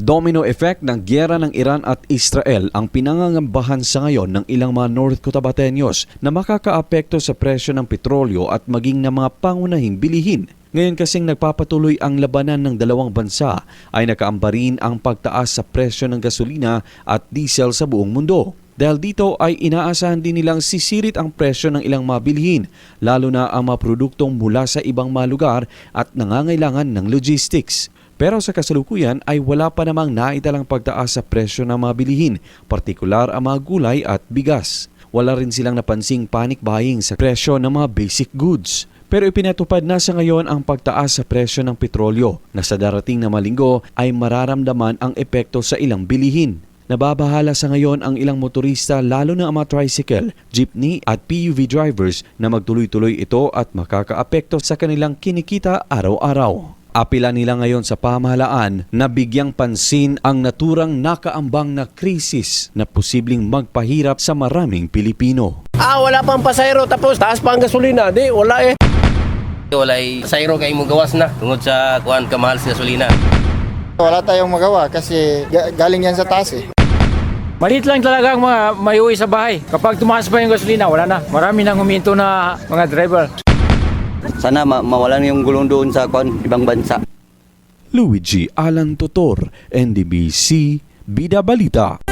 Domino effect ng gyera ng Iran at Israel ang pinangangambahan sa ngayon ng ilang mga North Cotabateños na makakaapekto sa presyo ng petrolyo at maging ng mga pangunahing bilihin. Ngayon kasing nagpapatuloy ang labanan ng dalawang bansa ay nakaamba rin ang pagtaas sa presyo ng gasolina at diesel sa buong mundo. Dahil dito ay inaasahan din nilang sisirit ang presyo ng ilang mga bilhin, lalo na ang mga produktong mula sa ibang mga lugar at nangangailangan ng logistics. Pero sa kasalukuyan ay wala pa namang naitalang pagtaas sa presyo ng mga bilihin, partikular ang mga gulay at bigas. Wala rin silang napansing panic buying sa presyo ng mga basic goods. Pero ipinatupad na sa ngayon ang pagtaas sa presyo ng petrolyo na sa darating na malinggo ay mararamdaman ang epekto sa ilang bilihin. Nababahala sa ngayon ang ilang motorista lalo na ang mga tricycle, jeepney at PUV drivers na magtuloy-tuloy ito at makakaapekto sa kanilang kinikita araw-araw. Apila nila ngayon sa pamahalaan na bigyang pansin ang naturang nakaambang na krisis na posibleng magpahirap sa maraming Pilipino. Ah, wala pang pasayro tapos taas pa ang gasolina. Di, wala eh. Walay sayro kay mo gawas na tungod sa kuan kamahal sa gasolina. Wala tayong magawa kasi ga- galing yan sa taas eh. Maliit lang talaga ang mga may uwi sa bahay. Kapag tumaas pa yung gasolina, wala na. Marami nang huminto na mga driver. Sana ma- mawalan yung gulong doon sa kon ibang bansa. Luigi Alan Totor, NDBC, Bida Balita.